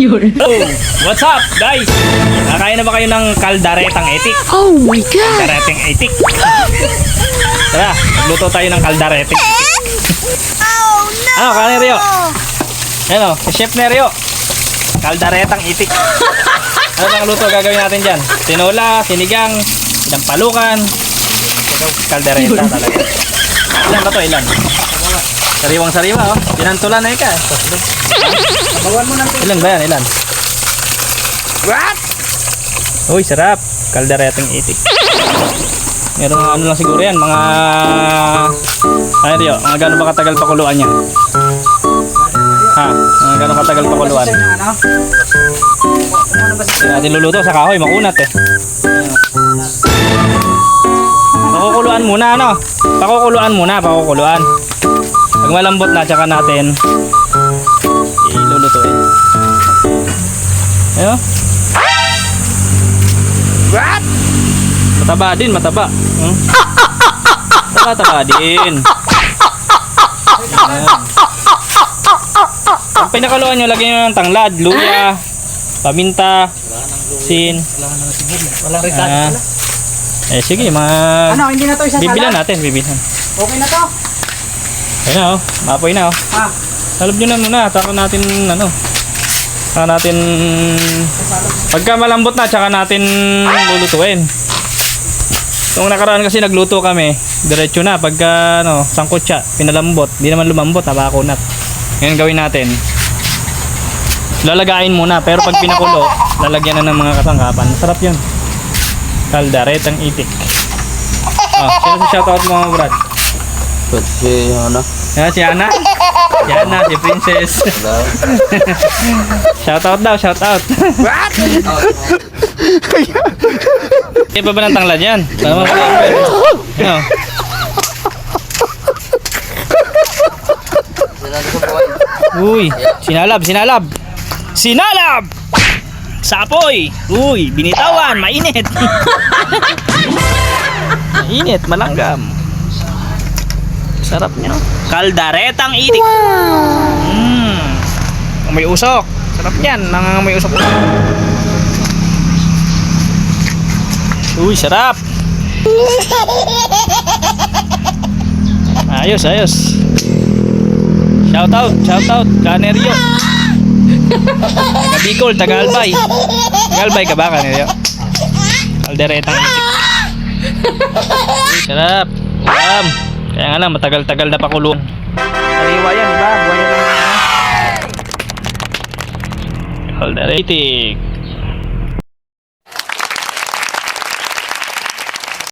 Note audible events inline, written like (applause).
(laughs) Oh, what's up, guys? Nakakain na ba kayo ng kaldaretang etik? Oh my god! Kaldaretang etik. Tara, magluto tayo ng kaldaretang etik. Oh no! Ano, kanin Rio? Ano, Chef Nerio. Kaldaretang itik. Ano bang luto gagawin natin dyan? Tinola, sinigang, sinampalukan. Kaldereta talaga. Ilan ba to? Ilan? Sariwang sariwa oh. Pinantulan na ika. Bawan mo ng Ilan ba yan? Ilan? What? Uy, sarap. Kalderetang itik. Meron ano lang siguro yan. Mga... Ano Rio? Mga gano'n ba katagal pakuluan yan? Ha? Mga gano'n katagal pakuluan? Ano? Ano ba sa Hindi natin luluto sa kahoy, makunat eh. Pakukuluan muna, ano? Pakukuluan muna, pakukuluan. Pag malambot na, tsaka natin Mataba din, mataba. Hmm? Mataba, taba din. Ayan. Pag pinakaluan nyo, lagyan nyo ng tanglad, luya, paminta, sin. Walang recado Ah. Eh sige, mga Ano, hindi na to isa bibilan natin, bibilan. Okay na to. Ayun na oh, maapoy na oh. Ha? Salab nyo na muna, taka natin ano. Taka natin pagka malambot na, tsaka natin lulutuin. Nung nakaraan kasi nagluto kami, diretso na pagka ano, sangkutsa, pinalambot, di naman lumambot, nabakunat. Ngayon gawin natin. Lalagain muna, pero pag pinakulo, lalagyan na ng mga kasangkapan. Sarap yun. Kaldaretang itik. Ah, sino sa shoutout mo mga brad? Si ano? Yan, si Ana. Si Ana, si Princess. (laughs) shoutout daw, shoutout. What? Kaya pa ba ng tanglad yan? Tama ba? Ano? Uy, sinalab, sinalab. Sinalab! Sapoy! Uy, binitawan, mainit. mainit, malanggam. Sarap niya. Kaldaretang itik. Mm. May usok. Sarap yan, nangangamoy usok. Uy, sarap. Ayos, ayos. Shout out, shout out, Kaneryo. Taga Bicol, taga Albay. Ka ba, Kaneryo? Kalderetang itik. Uy, sarap. Sarap. Kaya nga lang, matagal-tagal na pakulong. Sariwa yan, di ba? Buhay yan. Kalderetik.